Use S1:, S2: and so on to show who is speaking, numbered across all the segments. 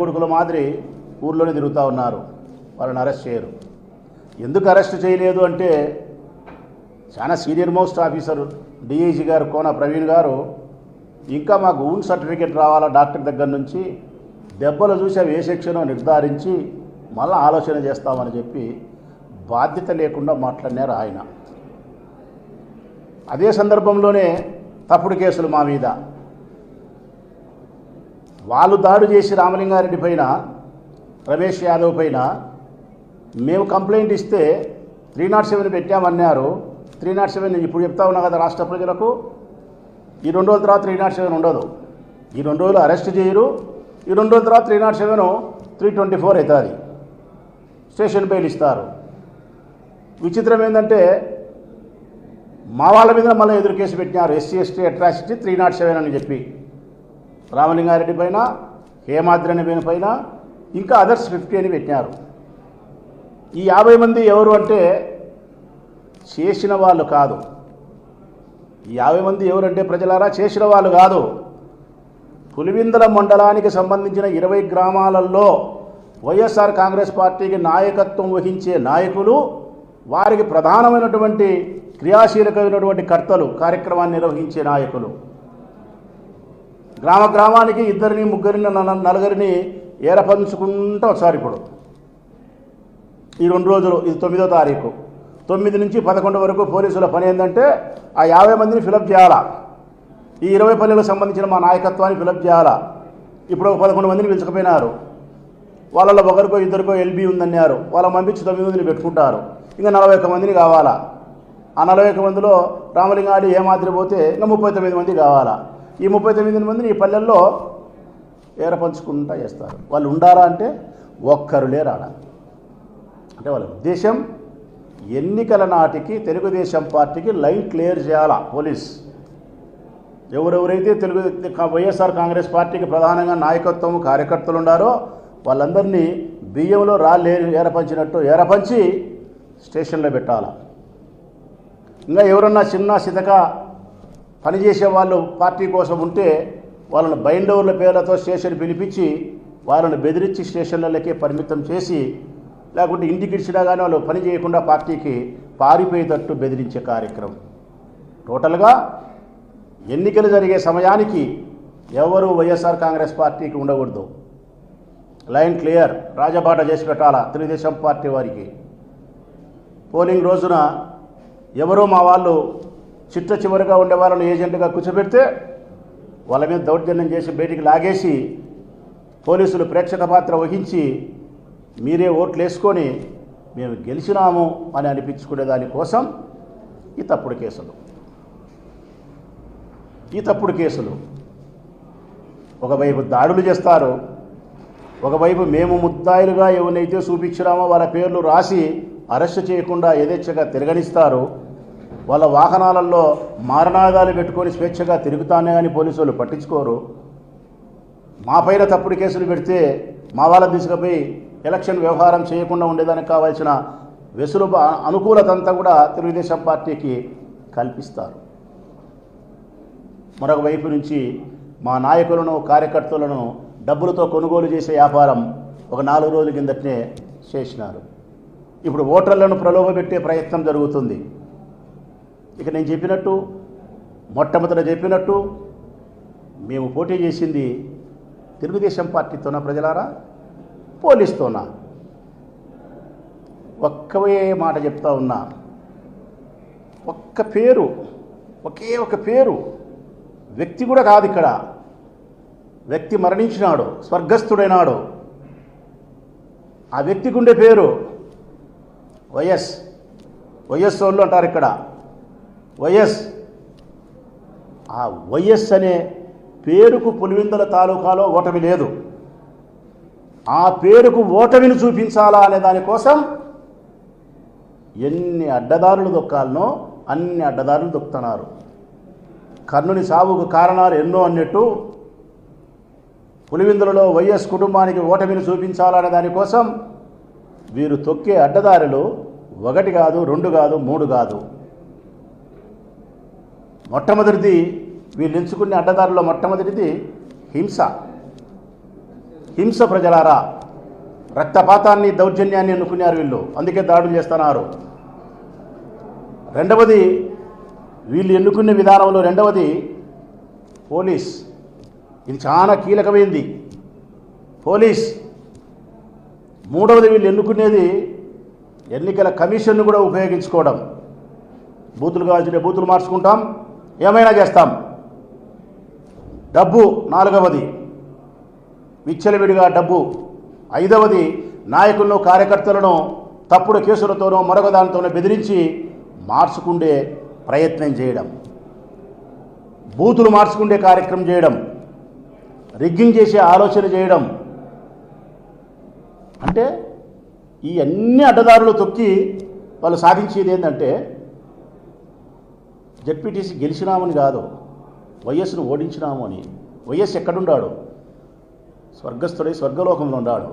S1: కొడుకుల మాదిరి ఊర్లోనే తిరుగుతూ ఉన్నారు. వాళ్ళని అరెస్ట్ చేయరు. ఎందుకు అరెస్ట్ చేయలేదు అంటే చాలా సీనియర్ మోస్ట్ ఆఫీసర్ డిఐజీ గారు కోన ప్రవీణ్ గారు ఇంకా మాకు ఊన్ సర్టిఫికేట్ రావాలా డాక్టర్ దగ్గర నుంచి దెబ్బలు చూసి అవి ఏ సెక్షనో నిర్ధారించి మళ్ళీ ఆలోచన చేస్తామని చెప్పి బాధ్యత లేకుండా మాట్లాడినారు ఆయన. అదే సందర్భంలోనే తప్పుడు కేసులు మా మీద. వాళ్ళు దాడి చేసి రామలింగారెడ్డి పైన రమేష్ యాదవ్ పైన మేము కంప్లైంట్ ఇస్తే త్రీ నాట్ సెవెన్ పెట్టామన్నారు. త్రీ నాట్ సెవెన్ ఇప్పుడు చెప్తా ఉన్నా కదా రాష్ట్ర ప్రజలకు. ఈ రెండు రోజుల తర్వాత త్రీ నాట్ సెవెన్ ఉండదు. ఈ రెండు రోజులు అరెస్ట్ చేయరు. ఈ రెండు రోజుల తర్వాత three nought seven three twenty four అవుతుంది. స్టేషన్ బెయిల్ ఇస్తారు. విచిత్రం ఏంటంటే మా వాళ్ళ మీద మళ్ళీ ఎదురు కేసు పెట్టినారు. SC ST atrocity three nought seven అని చెప్పి. రామలింగారెడ్డి పైన హేమాద్రి పైన పైన ఇంకా అదర్స్ ఫిఫ్టీ అని పెట్టినారు. ఈ యాభై మంది ఎవరు అంటే చేసిన వాళ్ళు కాదు. ఈ యాభై మంది ఎవరంటే ప్రజలారా చేసిన వాళ్ళు కాదు. పులివిందల మండలానికి సంబంధించిన ఇరవై గ్రామాలలో వైఎస్ఆర్ కాంగ్రెస్ పార్టీకి నాయకత్వం వహించే నాయకులు వారికి ప్రధానమైనటువంటి క్రియాశీలకమైనటువంటి కర్తలు కార్యక్రమాన్ని నిర్వహించే నాయకులు. గ్రామ గ్రామానికి ఇద్దరిని ముగ్గురిని నలుగురిని ఏరపంచుకుంటూ వచ్చారు ఇప్పుడు. ఈ రెండు రోజులు ఇది తొమ్మిదో తారీఖు. తొమ్మిది నుంచి పదకొండు వరకు పోలీసుల పని ఏంటంటే ఆ యాభై మందిని ఫిలప్ చేయాలా? ఈ ఇరవై పల్లెలకు సంబంధించిన మా నాయకత్వాన్ని ఫిలప్ చేయాలా? ఇప్పుడు ఒక పదకొండు మందిని పిలుచుకుపోయినారు. వాళ్ళలో ఒకరికో ఇద్దరికో ఎల్బీ ఉందన్నారు. వాళ్ళ పంపించి తొమ్మిది మందిని పెట్టుకుంటారు. ఇంకా నలభై ఒక్క మందిని కావాలా? ఆ నలభై ఒక్క మందిలో రామలింగాడి ఏమాదిరి పోతే ఇంకా ముప్పై తొమ్మిది మంది కావాలా? ఈ ముప్పై తొమ్మిది మందిని ఈ పల్లెల్లో ఏరపంచుకుంటా చేస్తారు. వాళ్ళు ఉండారా అంటే ఒక్కరు లేరాడ? అంటే వాళ్ళ ఉద్దేశం ఎన్నికల నాటికి తెలుగుదేశం పార్టీకి లైన్ క్లియర్ చేయాలా? పోలీస్. ఎవరెవరైతే తెలుగు వైఎస్ఆర్ కాంగ్రెస్ పార్టీకి ప్రధానంగా నాయకత్వం కార్యకర్తలు ఉండారో వాళ్ళందరినీ బియ్యంలో రాళ్ళు ఏరపంచినట్టు ఏరపంచి స్టేషన్లో పెట్టాలా? ఇంకా ఎవరన్నా చిన్న సితక పనిచేసే వాళ్ళు పార్టీ కోసం ఉంటే వాళ్ళని బైండవర్ల పేర్లతో స్టేషన్ పిలిపించి వాళ్ళని బెదిరించి స్టేషన్లకే పరిమితం చేసి లేకుంటే ఇంటికి ఇచ్చినా కానీ వాళ్ళు పని చేయకుండా పార్టీకి పారిపోయేటట్టు బెదిరించే కార్యక్రమం. టోటల్గా ఎన్నికలు జరిగే సమయానికి ఎవరు వైఎస్ఆర్ కాంగ్రెస్ పార్టీకి ఉండకూడదు. Line clear. రాజబాట చేసి పెట్టాలా? తెలుగుదేశం పార్టీ వారికి. పోలింగ్ రోజున ఎవరో మా వాళ్ళు చిట్ట చివరిగా ఉండే వాళ్ళని ఏజెంట్గా కూర్చోబెడితే వాళ్ళ మీద దౌర్జన్యం చేసి బయటికి లాగేసి పోలీసులు ప్రేక్షక పాత్ర వహించి మీరే ఓట్లు వేసుకొని మేము గెలిచినాము అని అనిపించుకునే దానికోసం ఈ తప్పుడు కేసులు. ఈ తప్పుడు కేసులు. ఒకవైపు దాడులు చేస్తారు. ఒకవైపు మేము ముద్దాయిలుగా ఎవరినైతే చూపించినామో వాళ్ళ పేర్లు రాసి అరెస్ట్ చేయకుండా యథేచ్ఛగా తిరగనిస్తారు. వాళ్ళ వాహనాలలో మారణాగాలు పెట్టుకొని స్వేచ్ఛగా తిరుగుతానే కానీ పోలీసులు పట్టించుకోరు. మా పైన తప్పుడు కేసులు పెడితే మా వాళ్ళని తీసుకుపోయి ఎలక్షన్ వ్యవహారం చేయకుండా ఉండేదానికి కావాల్సిన వెసులు అనుకూలత అంతా కూడా తెలుగుదేశం పార్టీకి కల్పిస్తారు. మరొక వైపు నుంచి మా నాయకులను కార్యకర్తలను డబ్బులతో కొనుగోలు చేసే వ్యాపారం ఒక నాలుగు రోజుల కిందటనే చేసినారు. ఇప్పుడు ఓటర్లను ప్రలోభపెట్టే ప్రయత్నం జరుగుతుంది. ఇక నేను చెప్పినట్టు మొట్టమొదట చెప్పినట్టు మేము పోటీ చేసింది తెలుగుదేశం పార్టీతోనా ప్రజలారా? పోలీస్తోనా? ఒక్కవే మాట చెప్తా ఉన్నా ఒక్క పేరు ఒకే ఒక పేరు వ్యక్తి కూడా కాదు ఇక్కడ. వ్యక్తి మరణించినాడు స్వర్గస్థుడైనాడు. ఆ వ్యక్తికి ఉండే పేరు వైఎస్ వైఎస్ వాళ్ళు అంటారు ఇక్కడ. వైఎస్. ఆ వైఎస్ అనే పేరుకు పులివిందుల తాలూకాలో ఓటమి లేదు. ఆ పేరుకు ఓటమిని చూపించాలా అనే దానికోసం ఎన్ని అడ్డదారులు దొక్కాలనో అన్ని అడ్డదారులు దొక్కుతున్నారు. కర్ణుని సావుకు కారణాలు ఎన్నో అన్నట్టు పులివిందులలో వైఎస్ కుటుంబానికి ఓటమిని చూపించాలనే దానికోసం వీరు తొక్కే అడ్డదారులు ఒకటి కాదు రెండు కాదు మూడు కాదు. మొట్టమొదటిది వీళ్ళు ఎంచుకునే అడ్డదారుల్లో మొట్టమొదటిది హింస. హింస ప్రజలారా రక్తపాతాన్ని దౌర్జన్యాన్ని ఎన్నుకున్నారు వీళ్ళు. అందుకే దాడులు చేస్తున్నారు. రెండవది వీళ్ళు ఎన్నుకునే విధానంలో రెండవది పోలీస్. ఇది చాలా కీలకమైంది. పోలీస్. మూడవది వీళ్ళు ఎన్నుకునేది ఎన్నికల కమిషన్ను కూడా ఉపయోగించుకోవడం. బూతులు కావాల్సిన బూతులు మార్చుకుంటాం. ఏమైనా చేస్తాం. డబ్బు నాలుగవది. విచ్చలవిడిగా డబ్బు. ఐదవది నాయకులను కార్యకర్తలను తప్పుడు కేసులతోనో మరొక దానితోనో బెదిరించి మార్చుకుండే ప్రయత్నం చేయడం. బూతులు మార్చుకుండే కార్యక్రమం చేయడం. రిగ్గింగ్ చేసే ఆలోచన చేయడం. అంటే ఈ అన్ని అడ్డదారులు తొక్కి వాళ్ళు సాధించేది ఏంటంటే జడ్పీటీసీ గెలిచినామని కాదు. వైఎస్ను ఓడించినాము అని. వైఎస్ ఎక్కడున్నాడు స్వర్గస్థుడై స్వర్గలోకంలో ఉన్నాడు.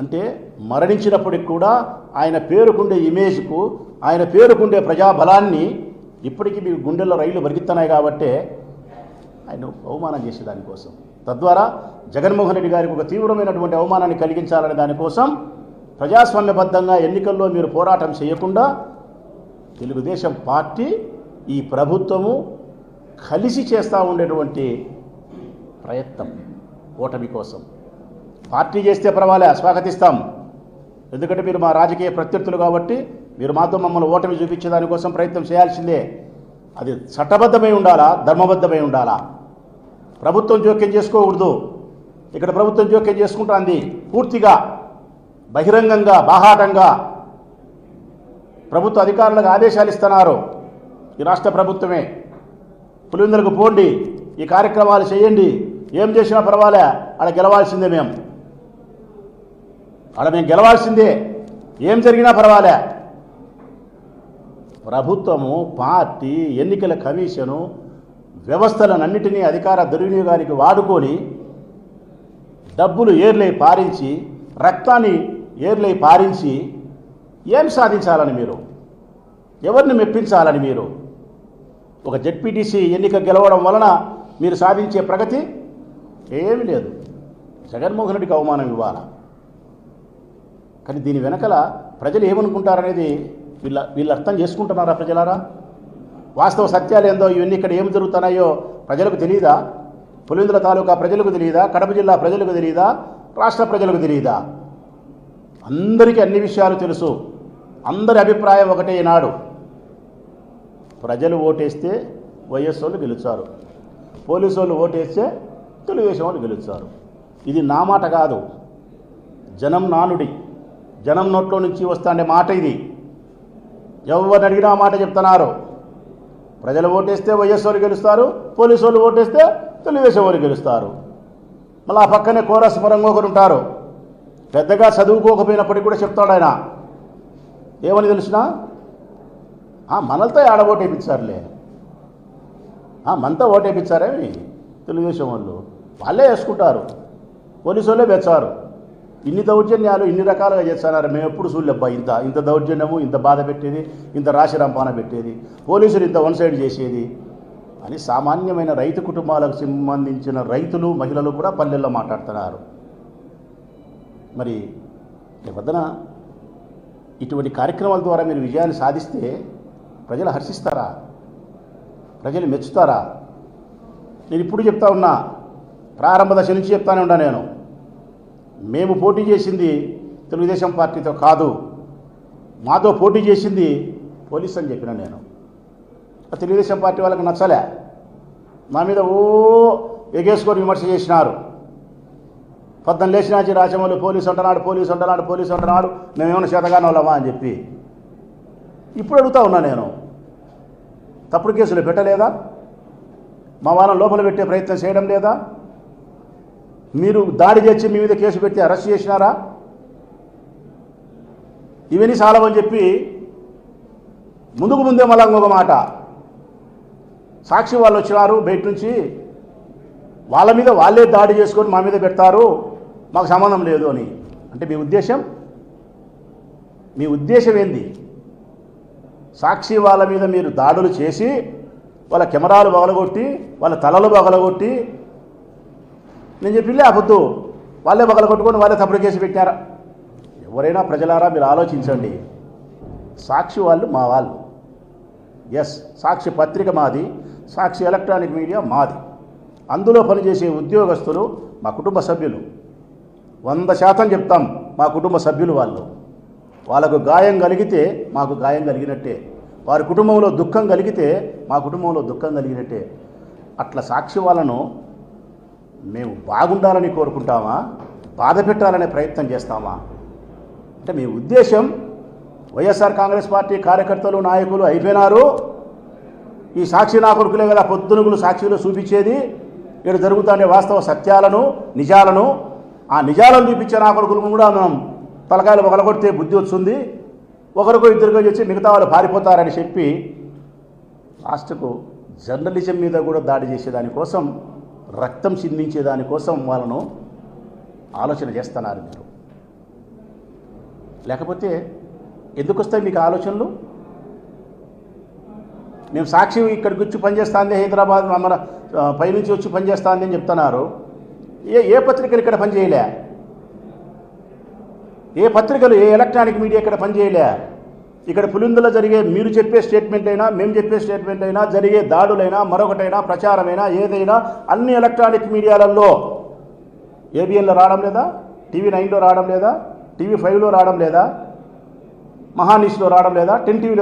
S1: అంటే మరణించినప్పటికి కూడా ఆయన పేరుకుండే ఇమేజ్కు ఆయన పేరుకుండే ప్రజాబలాన్ని ఇప్పటికీ మీ గుండెల్లో రైళ్ళు పరిగెత్తున్నాయి కాబట్టే ఆయన అవమానం చేసే దానికోసం. తద్వారా జగన్మోహన్ రెడ్డి గారికి ఒక తీవ్రమైనటువంటి అవమానాన్ని కలిగించాలనే దానికోసం ప్రజాస్వామ్యబద్ధంగా ఎన్నికల్లో మీరు పోరాటం చేయకుండా తెలుగుదేశం పార్టీ ఈ ప్రభుత్వము కలిసి చేస్తూ ఉండేటువంటి ప్రయత్నం ఓటమి కోసం. పార్టీ చేస్తే పర్వాలే స్వాగతిస్తాం. ఎందుకంటే మీరు మా రాజకీయ ప్రత్యర్థులు కాబట్టి మీరు మాతో మమ్మల్ని ఓటమి చూపించే దానికోసం ప్రయత్నం చేయాల్సిందే. అది చట్టబద్ధమై ఉండాలా ధర్మబద్ధమై ఉండాలా? ప్రభుత్వం జోక్యం చేసుకోకూడదు. ఇక్కడ ప్రభుత్వం జోక్యం చేసుకుంటుంది పూర్తిగా బహిరంగంగా బాహాటంగా. ప్రభుత్వ అధికారులకు ఆదేశాలు ఇస్తున్నారు. ఈ రాష్ట్ర ప్రభుత్వమే. పులివెందులకు పోండి ఈ కార్యక్రమాలు చేయండి. ఏం చేసినా పర్వాలే ఆడ గెలవాల్సిందే మేము ఆడ మేము గెలవాల్సిందే ఏం జరిగినా పర్వాలే. ప్రభుత్వము పార్టీ ఎన్నికల కమిషను వ్యవస్థలనన్నిటినీ అధికార దుర్వినియోగానికి వాడుకొని డబ్బులు ఏర్లై పారించి రక్తాన్ని ఏర్లై పారించి ఏం సాధించాలని మీరు? ఎవరిని మెప్పించాలని మీరు? ఒక జెడ్పీటీసీ ఎన్నిక గెలవడం వలన మీరు సాధించే ప్రగతి ఏమీ లేదు. జగన్మోహన్ రెడ్డికి అవమానం ఇవ్వాలా? కానీ దీని వెనకల ప్రజలు ఏమనుకుంటారనేది వీళ్ళ వీళ్ళు అర్థం చేసుకుంటున్నారా ప్రజలారా? వాస్తవ సత్యాలు ఏందో ఇవన్నీ ఇక్కడ ఏం జరుగుతున్నాయో ప్రజలకు తెలియదా పులివెందుల తాలూకా ప్రజలకు తెలియదా కడప జిల్లా ప్రజలకు తెలియదా రాష్ట్ర ప్రజలకు తెలియదా అందరికీ అన్ని విషయాలు తెలుసు. అందరి అభిప్రాయం ఒకటే ఈనాడు ప్రజలు ఓటేస్తే వైఎస్ వాళ్ళు గెలుస్తారు. పోలీసు వాళ్ళు ఓటేస్తే తెలుగుదేశం వాళ్ళు గెలుస్తారు. ఇది నా మాట కాదు. జనం నానుడి. జనం నోట్లో నుంచి వస్తాండే మాట ఇది. ఎవరిని అడిగినా ఆ మాట చెప్తున్నారు. ప్రజలు ఓటేస్తే వైఎస్ వాళ్ళు గెలుస్తారు పోలీసు వాళ్ళు ఓటేస్తే తెలుగుదేశం వాళ్ళు గెలుస్తారు. మళ్ళీ ఆ పక్కనే కోరస్ మరంగా ఒకరు ఉంటారు. పెద్దగా చదువుకోకపోయినప్పటికీ కూడా చెప్తాడు ఆయన. ఏమని తెలిసినా మనలతో ఆడ ఓటేపించారులే ఆ, మనతో ఓటేపించారేమి తెలుగుదేశం వాళ్ళు. వాళ్ళే వేసుకుంటారు. పోలీసు వాళ్ళే పెంచారు. ఇన్ని దౌర్జన్యాలు ఇన్ని రకాలుగా చేస్తున్నారు. మేము ఎప్పుడు చూడలేబ్బా ఇంత ఇంత దౌర్జన్యము ఇంత బాధ పెట్టేది ఇంత రాశి రంపాన పెట్టేది. పోలీసులు ఇంత వన్ సైడ్ చేసేది. అని సామాన్యమైన రైతు కుటుంబాలకు సంబంధించిన రైతులు మహిళలు కూడా పల్లెల్లో మాట్లాడుతున్నారు. మరి రేపొద్దున ఇటువంటి కార్యక్రమాల ద్వారా మీరు విజయాన్ని సాధిస్తే ప్రజలు హర్షిస్తారా? ప్రజలు మెచ్చుతారా? నేను ఇప్పుడు చెప్తా ఉన్నా ప్రారంభ దశ నుంచి చెప్తానే ఉన్నా నేను. మేము పోటీ చేసింది తెలుగుదేశం పార్టీతో కాదు. మాతో పోటీ చేసింది పోలీస్ అని చెప్పిన నేను. ఆ తెలుగుదేశం పార్టీ వాళ్ళకి నచ్చలే. నా మీద ఓ ఎగేసుకొని విమర్శ చేసినారు. పొద్దున్న లేచినాచి రాజమౌళి పోలీసు అంటున్నాడు పోలీసు అంటున్నాడు పోలీసు అంటున్నాడు మేమేమైనా చేతగానే వాళ్ళమా అని చెప్పి. ఇప్పుడు అడుగుతా ఉన్నా నేను. తప్పుడు కేసులు పెట్టలేదా? మా వాళ్ళని లోపల పెట్టే ప్రయత్నం చేయడం లేదా? మీరు దాడి చేసి మీ మీద కేసు పెట్టి అరెస్ట్ చేసినారా? ఇవన్నీ చాలవని చెప్పి ముందుకు ముందే మళ్ళా ఇంకొక మాట. సాక్షి వాళ్ళు వచ్చినారు బయట నుంచి. వాళ్ళ మీద వాళ్ళే దాడి చేసుకొని మా మీద పెడతారు. మాకు సంబంధం లేదు అని. అంటే మీ ఉద్దేశం? మీ ఉద్దేశం ఏంది? సాక్షి వాళ్ళ మీద మీరు దాడులు చేసి వాళ్ళ కెమెరాలు పగలగొట్టి వాళ్ళ తలలు పగలగొట్టి నేను చెప్పి అబద్దు వాళ్ళే పగలగొట్టుకొని వాళ్ళే తప్పుడు కేసు పెట్టారా ఎవరైనా ప్రజలారా మీరు ఆలోచించండి. సాక్షి వాళ్ళు మా వాళ్ళు. ఎస్ సాక్షి పత్రిక మాది సాక్షి ఎలక్ట్రానిక్ మీడియా మాది. అందులో పనిచేసే ఉద్యోగస్తులు మా కుటుంబ సభ్యులు. వంద శాతం చెప్తాం మా కుటుంబ సభ్యులు వాళ్ళు. వాళ్ళకు గాయం కలిగితే మాకు గాయం కలిగినట్టే. వారి కుటుంబంలో దుఃఖం కలిగితే మా కుటుంబంలో దుఃఖం కలిగినట్టే. అట్లా సాక్షి వాళ్ళను మేము బాగుండాలని కోరుకుంటామా? బాధ పెట్టాలనే ప్రయత్నం చేస్తామా? అంటే మీ ఉద్దేశం వైఎస్ఆర్ కాంగ్రెస్ పార్టీ కార్యకర్తలు నాయకులు అయిపోయినారు. ఈ సాక్షి నా కొడుకులే కదా పొద్దునుగులు సాక్షిలో చూపించేది. ఇక్కడ జరుగుతుండే వాస్తవ సత్యాలను నిజాలను. ఆ నిజాలను చూపించే నా కొడుకులను కూడా మనం తలకాయలు పగలగొడితే బుద్ధి వస్తుంది. ఒకరికో ఇద్దరికో చేసి మిగతా వాళ్ళు పారిపోతారని చెప్పి లాస్ట్కు జర్నలిజం మీద కూడా దాడి చేసేదానికోసం రక్తం చిందించే దానికోసం వాళ్ళను ఆలోచన చేస్తున్నారు మీరు. లేకపోతే ఎందుకు వస్తాయి మీకు ఆలోచనలు? మేము సాక్షి ఇక్కడికి వచ్చి పనిచేస్తాంది హైదరాబాద్ మన పై పైనుంచి వచ్చి పనిచేస్తాంది అని చెప్తున్నారు. ఏ ఏ పత్రికలు ఇక్కడ పనిచేయలే? ఏ పత్రికలు ఏ ఎలక్ట్రానిక్ మీడియా ఇక్కడ పనిచేయలే? ఇక్కడ పులిందులో జరిగే మీరు చెప్పే స్టేట్మెంట్ అయినా మేము చెప్పే స్టేట్మెంట్ అయినా జరిగే దాడులైనా మరొకటైనా ప్రచారమైనా ఏదైనా అన్ని ఎలక్ట్రానిక్ మీడియాలలో ఏబిఎన్లో రావడం లేదా? టీవీ నైన్లో రావడం లేదా? టీవీ ఫైవ్లో రావడం లేదా? మహానీష్లో రావడం లేదా? టెన్ టీవీలో